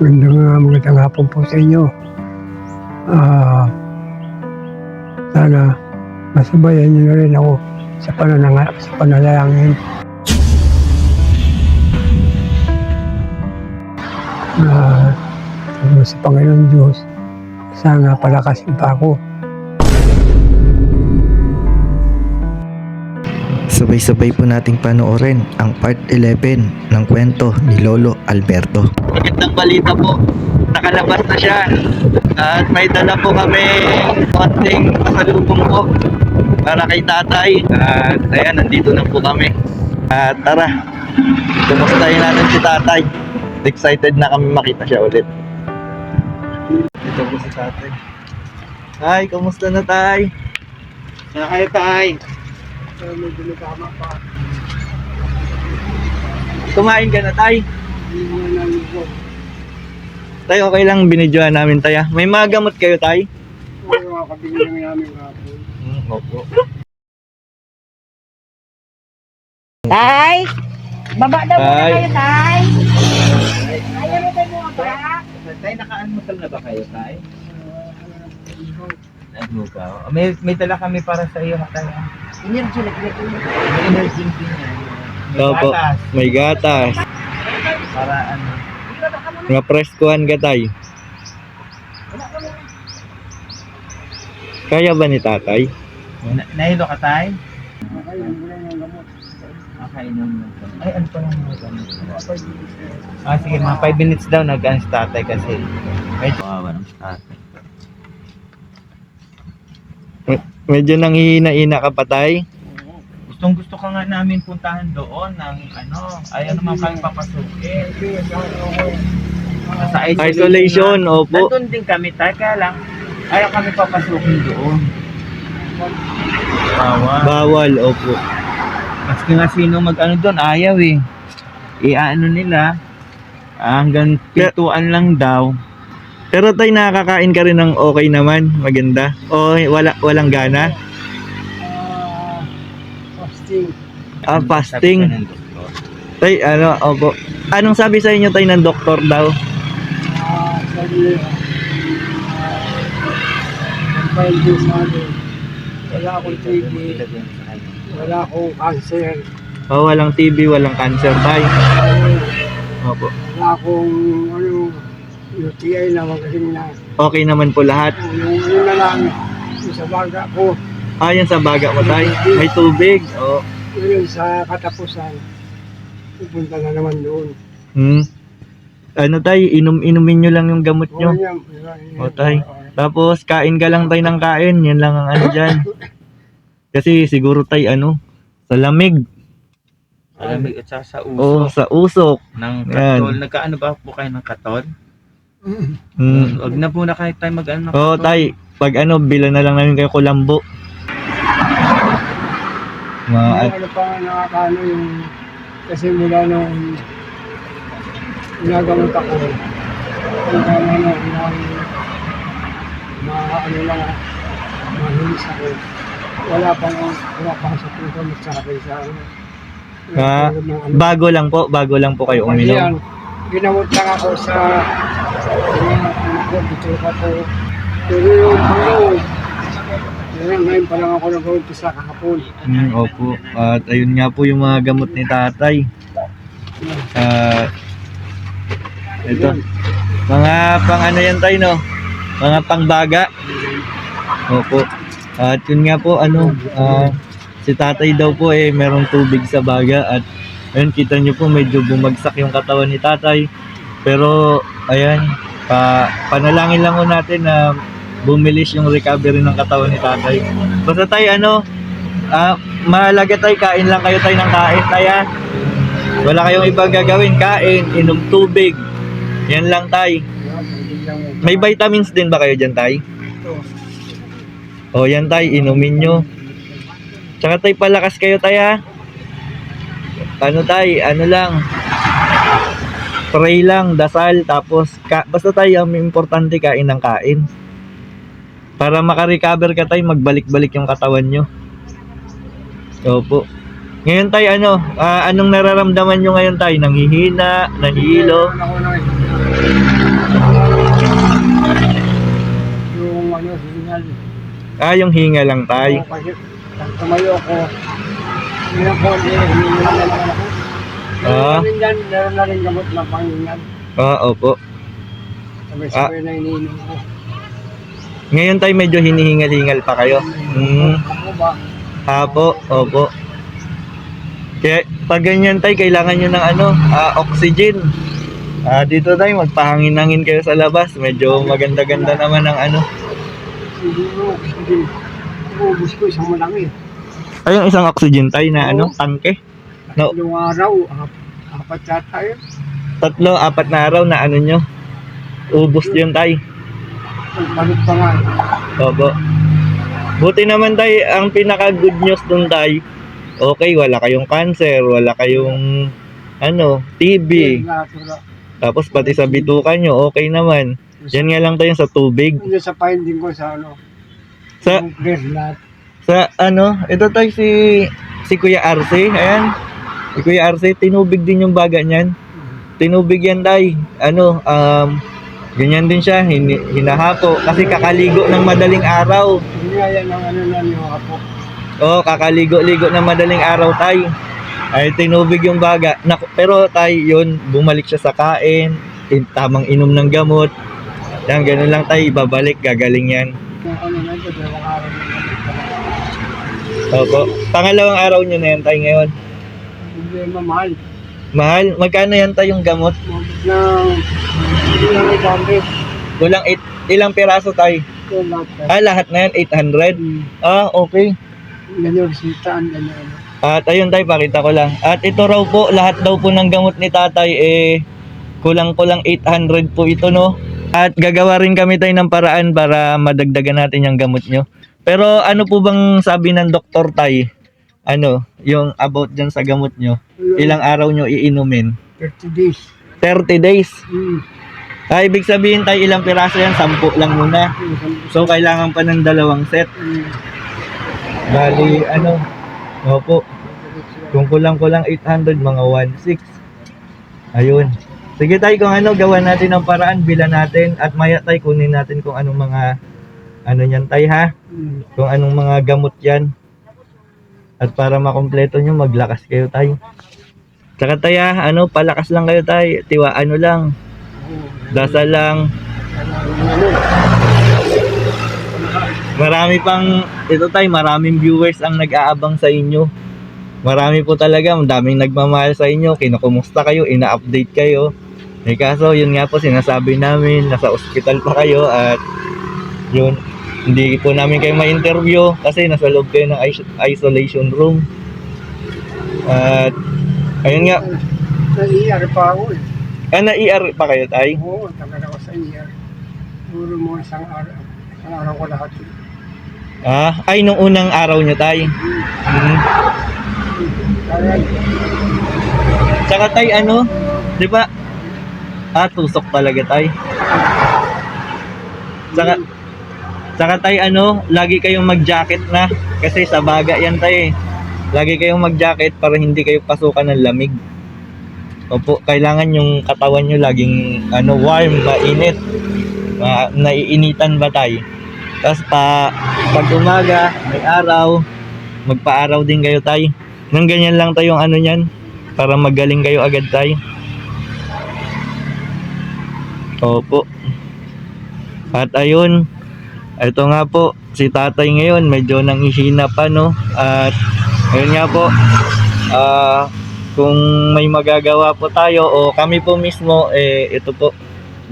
Magandang, uh, magandang hapon po sa inyo. Ah, sana masabayan niyo na rin ako sa panananga, sa panalangin. Na uh, sa Panginoon Diyos, sana palakasin pa ako. Sabay-sabay po nating panoorin ang part 11 ng kwento ni Lolo Alberto. Magandang balita po. Nakalabas na siya. At may dala po kami konting pasalubong po para kay tatay. At ayan, nandito na po kami. At tara, kumustahin natin si tatay. Excited na kami makita siya ulit. Dito po si tatay. Tay, kumusta na tay? Na kayo tay? Kumain ka na tay? Tay, okay lang binidyohan namin tay ah. May mga gamot kayo tay? Hmm, opo. Tay! Baba daw muna Tay. kayo, Tay! Ayaw mo tayo mga bra. Tay, nakaanmusal na ba kayo tay? Nagmugaw. May, may dala kami para sa iyo tay. Energy na pinag May energy din yan. May Opo. gatas. May gatas. Para ano. Mga preskuhan ka tay. Kaya ba ni tatay? Na, nahilo ka tay? Nakainom na to. Ay, ano pa lang mga gamot? Ah, sige, mga 5 minutes daw nag-ano si tatay kasi. Medyo kawawa ng tatay. Medyo nanghihina-ina ka pa tay? Gustong gusto ka nga namin puntahan doon ng ano, ayaw naman kami papasukin. Sa Isolation, opo. Nandun din kami tayo, kaya lang ayaw kami papasukin doon. Bawa. Bawal, opo. Maski nga sino mag-ano doon, ayaw eh. I-ano nila, ah, hanggang pintuan lang daw. Pero tay nakakain ka rin ng okay naman, maganda. O wala walang gana? Ah, fasting. Sabi ka ng doktor. Tay, ano, opo. Anong sabi sa inyo tay ng doktor daw? Wala akong TB, wala akong cancer, Oh, walang TB, walang cancer tay. Opo. wala akong ano, UTI na magaling na. Okay naman po lahat. Yung ano na lang, yung sa baga ko, Ah, yan sa baga mo tay. May tubig. Oh. yun sa katapusan, pupunta na naman doon. Hmm. Ano tay, inom-inumin nyo lang yung gamot nyo. yan, O, tay. Tapos kain ka lang tay ng kain, yan lang ang ano dyan. Kasi siguro tay ano, sa lamig. Alamig at saka sa uso O sa usok. ng Yan. katol. Nagkaano ba po kayo ng katol? Hmm. Huwag na po na kayo tayo mag-ano Oo, katol. tay. Pag ano, bilan na lang namin kayo kulambo. Mga, Ano, ano pa nga nakakaano yung, kasi mula nung ginagamot ako, yung ano, ano, yung, ma, ano lang, mahilis ako. Wala pang, wala pang sa puso, mas sakit sa ano. Ah, Tulad ng ano. bago lang po, bago lang po kayo Pag yan, uminom. ginamot lang ako sa, dito ako. Pero yung, ano, yun, ngayon pa lang ako nag-umpisa kahapon. Hmm, opo. At ayun nga po yung mga gamot ni tatay. Ah, ito. Mga pang ano yan tayo, no? Mga pangbaga. Opo. At yun nga po, ano, ah, si tatay daw po eh, merong tubig sa baga at ayun, kita nyo po medyo bumagsak yung katawan ni tatay. Pero, ayan, pa, panalangin lang ko natin na bumilis yung recovery ng katawan ni tatay. Basta tayo, ano, ah, mahalaga tayo, kain lang kayo tayo ng kain, tayo. Wala kayong ibang gagawin, kain, inom tubig. Yan lang tay. May vitamins din ba kayo dyan tay? O yan tay, inumin nyo. Tsaka tay, palakas kayo tay ha. Ano tay, ano lang pray lang, dasal, tapos ka, basta tayo ang importante kain ng kain. Para makarecover ka tayo, magbalik-balik yung katawan nyo. Opo. Ngayon tayo ano, uh, anong nararamdaman nyo ngayon tayo? Nanghihina, nahihilo? Yung ano, hingal. Ah, yung hinga lang tayo. Tumayo ako. Hinang konti, hinga lang ako. Ah. Meron na rin yan, meron na rin gamot na pangingan. Ah, opo. Sabay-sabay na iniinom ko. Ngayon tay medyo hinihingal-hingal pa kayo. Hmm. Ako ba? Apo, opo. Kaya pag ganyan tay, kailangan nyo ng ano, ah, oxygen. Ah, dito tayo, magpahangin-hangin kayo sa labas. Medyo maganda-ganda naman ang ano. Ubus ko isang malaki. Ay, yung isang oxygen tay na ano, tangke. No, Tatlong araw, ap- apat yata yun. tatlo, apat na araw na ano nyo. Ubus yun tay. Nagpalit pa nga. Opo. Buti naman tay, ang pinaka good news dun tay, okay, wala kayong cancer, wala kayong ano, TB. Tapos pati sa bitukan nyo, okay naman. Yan nga lang tayo sa tubig. Yun sa finding ko sa ano, Sa, yung sa ano, ito tayo si, si Kuya RC, ayan. Si Kuya RC, tinubig din yung baga niyan. Tinubig yan tay. Ano, um, ganyan din siya, hin, hinahapo. Kasi kakaligo ng madaling araw. Hindi nga yan ang ano niyo ako. Oo, kakaligo-ligo ng madaling araw tay. Ay tinubig yung baga. Naku, pero tay, yun, bumalik siya sa kain, in, tamang inom ng gamot. Yan, ganun lang tay, babalik, gagaling yan. Ano na ito, dalawang araw na Opo. Pangalawang araw nyo na yan tay ngayon. Hindi mamahal. Mahal, magkano yan tay yung gamot? Mabot ng hindi lang may gamit. Kulang eight, ilang piraso tay? Yun lahat. Ah, lahat na yan, 800. Hmm. Ah, okay. Ganyan resitaan, ganyan. At ayun tay, pakita ko lang. At ito raw po, lahat daw po ng gamot ni tatay eh kulang-kulang 800 po ito no. At gagawa rin kami tayo ng paraan para madagdagan natin yung gamot nyo. Pero ano po bang sabi ng doktor tay? Ano, yung about dyan sa gamot nyo? Ilang araw nyo iinumin? 30 days. 30 days. Hmm. Ah, ibig sabihin tayo ilang piraso yan? 10 lang muna. So kailangan pa ng dalawang set. Hmm. Bali, ano, opo, kung kulang-kulang 800, mga 1.6. Ayun. Sige tayo kung ano, gawa natin ng paraan, bilan natin, at maya tayo kunin natin kung anong mga, ano yan tayo ha, Hmm. kung anong mga gamot yan. At para makompleto nyo, maglakas kayo tayo. Tsaka tayo, ha, ano, palakas lang kayo tayo, tiwa, ano lang, dasal lang, Marami pang, ito tayo, maraming viewers ang nag-aabang sa inyo. Marami po talaga, ang daming nagmamahal sa inyo, kinukumusta kayo, ina-update kayo. Eh kaso, yun nga po, sinasabi namin, nasa ospital pa kayo at yun, hindi po namin kayo ma-interview kasi nasa loob kayo ng is- isolation room. At, ayun nga, Nai-ER pa ako eh. ah, na-ER pa kayo tayo? Oo, tagal ako sa ER. Puro mo isang araw. Isang araw ko lahat. Ah, ay, nung unang araw nyo tayo. Hmm. Kaya, Tsaka tay ano, 'di ba? Ah, tusok talaga tay. Tsaka Tsaka tay ano, lagi kayong mag-jacket na kasi sa baga yan tay. Lagi kayong mag-jacket para hindi kayo pasukan ng lamig. Opo, kailangan yung katawan nyo laging ano warm, mainit. Ma naiinitan ba tay? Tapos pa pag umaga, may araw, magpa-araw din kayo tay. Nang ganyan lang tayo yung ano niyan para magaling kayo agad tayo. Opo. At ayun, ito nga po, si tatay ngayon medyo nanghihina pa no. At ayun nga po, ah kung may magagawa po tayo o kami po mismo, eh ito po,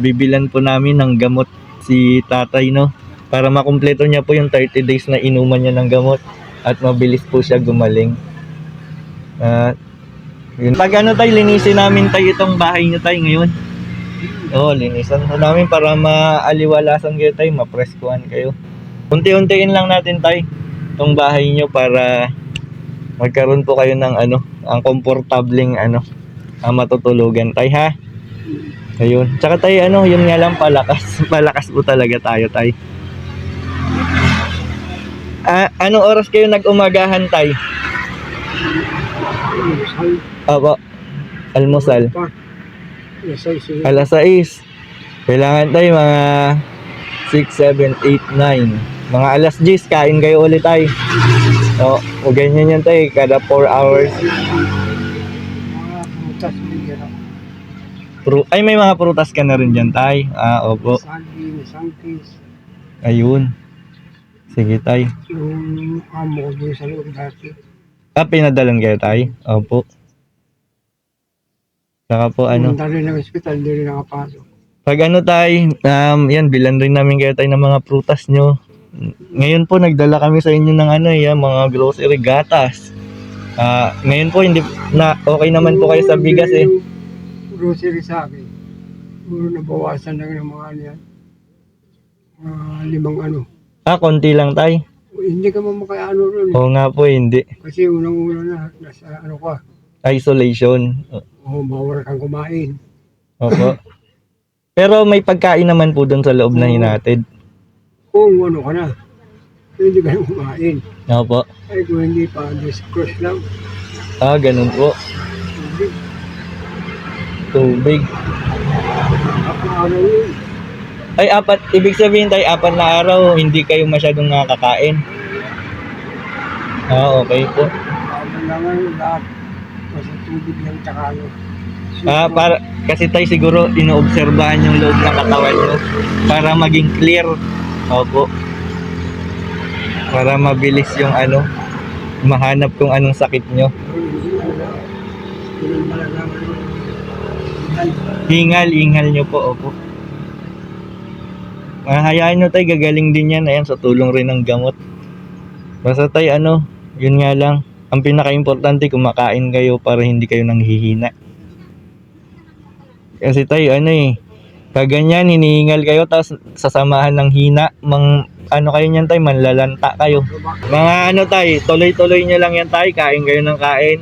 bibilan po namin ng gamot si tatay no. Para makumpleto niya po yung 30 days na inuman niya ng gamot at mabilis po siya gumaling. At yun. Pag ano tayo, linisin namin tayo itong bahay nyo tayo ngayon. Oo, linisan po namin para maaliwalasan kayo tayo, mapreskuhan kayo. Unti-untiin lang natin tayo itong bahay nyo para magkaroon po kayo ng ano, ang komportabling ano, ang matutulugan tayo ha. Ayun. Tsaka tayo ano, yun nga lang palakas. Palakas po talaga tayo tayo. Ah, anong oras kayo nag-umagahan tayo? Apo. Almusal. pa. Yes, I see. Alas 6. Kailangan tayo mga 6, 7, 8, 9. Mga alas 10, kain kayo ulit tay. O, o ganyan yan tay, kada 4 hours. Pru Ay, may mga prutas ka na rin dyan tay. Ah, opo. Ayun. Sige tay. Yung amo ko sa loob dati. Ah, pinadalan kayo tay? Opo. Saka po ano. Punta rin ng ospital, hindi rin nakapasok. Pag ano tay, um, yan, bilan rin namin kayo tayo ng mga prutas nyo. Ngayon po, nagdala kami sa inyo ng ano, yan, mga grocery gatas. Ah, ngayon po, hindi na okay naman po kayo sa bigas eh. Grocery sa akin. Puro nabawasan lang ng mga ano yan. Mga limang ano. Ah, konti lang tay. Hindi ka mamakayano ron. eh. Oo nga po, hindi. Kasi unang-una na, nasa ano ka, Isolation. oh, bawal kang kumain. Opo. Pero may pagkain naman po doon sa loob na hinatid. Kung ano ka na, hindi ka na kumain. Opo. Ay kung hindi pa, just cross lang. Ah, ganun po. Hindi. Tubig. Ako ano yun. Ay, apat. Ibig sabihin tayo, apat na araw, hindi kayo masyadong nakakain. Ah, okay po. Ano naman lahat. Tubig lang tsaka ano. Ah, para, kasi tayo siguro inoobserbahan yung loob ng katawan nyo para maging clear. Opo. Para mabilis yung ano, mahanap kung anong sakit nyo. Hingal, hingal nyo po, opo. Ah, hayaan nyo tayo, gagaling din yan. Ayan, sa tulong rin ng gamot. Basta tayo, ano, yun nga lang. Ang pinaka-importante, kumakain kayo para hindi kayo nanghihina. Kasi tayo, ano eh, pag ganyan, hinihingal kayo, tapos sasamahan ng hina, mang, ano kayo niyan tayo, manlalanta kayo. Mga ano tayo, tuloy-tuloy nyo lang yan tayo, kain kayo ng kain.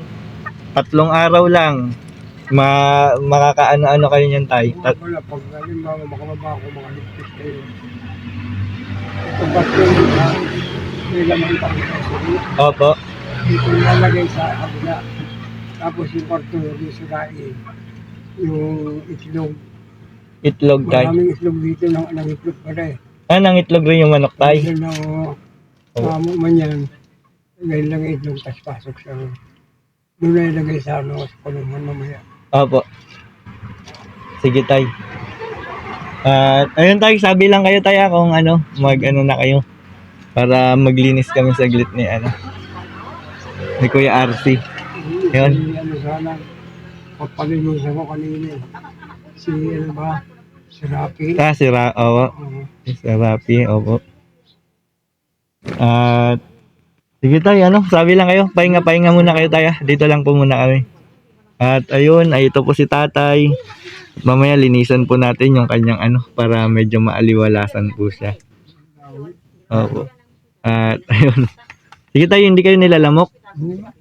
Tatlong araw lang, ma makakaano-ano kayo niyan tayo. Tat- pag. Opo. Dito nilalagay sa kabila. Tapos yung kwarto yung sirain. Yung itlog. Itlog tayo. Maraming itlog dito ng, ng itlog pala eh. Ah, nang itlog rin yung manok tayo. Kasi na amo man yan. Ngayon lang itlog tas pasok sa doon na ilagay sa ano sa kulungan mamaya. Opo. Sige tay. At ayun tay, sabi lang kayo tayo kung ano, mag ano na kayo. Para maglinis kami saglit ni ano. Ni Kuya RC. Yun. Si ano sana, papalimusan ko kanina. Si ano ba, si Rapi. Ah, si Ra, opo. Oo. Si Rapi, opo. At sige tayo, ano, sabi lang kayo, pahinga-pahinga muna kayo tayo. Dito lang po muna kami. At ayun, ay ito po si tatay. Mamaya linisan po natin yung kanyang ano, para medyo maaliwalasan po siya. Opo. At ayun. Sige tayo, hindi kayo nilalamok?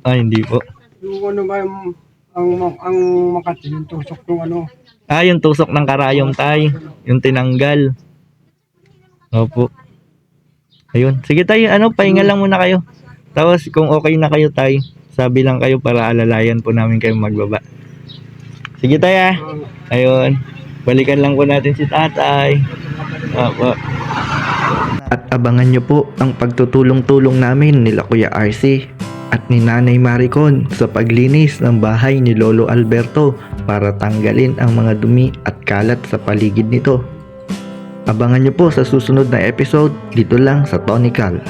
Ah, hindi po. Yung ano ba yung ang ang Makati yung tusok ng ano. Ah, yung tusok ng karayom tay. Yung tinanggal. Opo. Ayun. Sige tayo, ano, pahinga lang muna kayo. Tapos kung okay na kayo tay, sabi lang kayo para alalayan po namin kayo magbaba. Sige tayo ah. Ayun. Balikan lang po natin si tatay. Opo. At abangan nyo po ang pagtutulong-tulong namin nila Kuya RC at ni Nanay Maricon sa paglinis ng bahay ni Lolo Alberto para tanggalin ang mga dumi at kalat sa paligid nito. Abangan nyo po sa susunod na episode dito lang sa Tonical.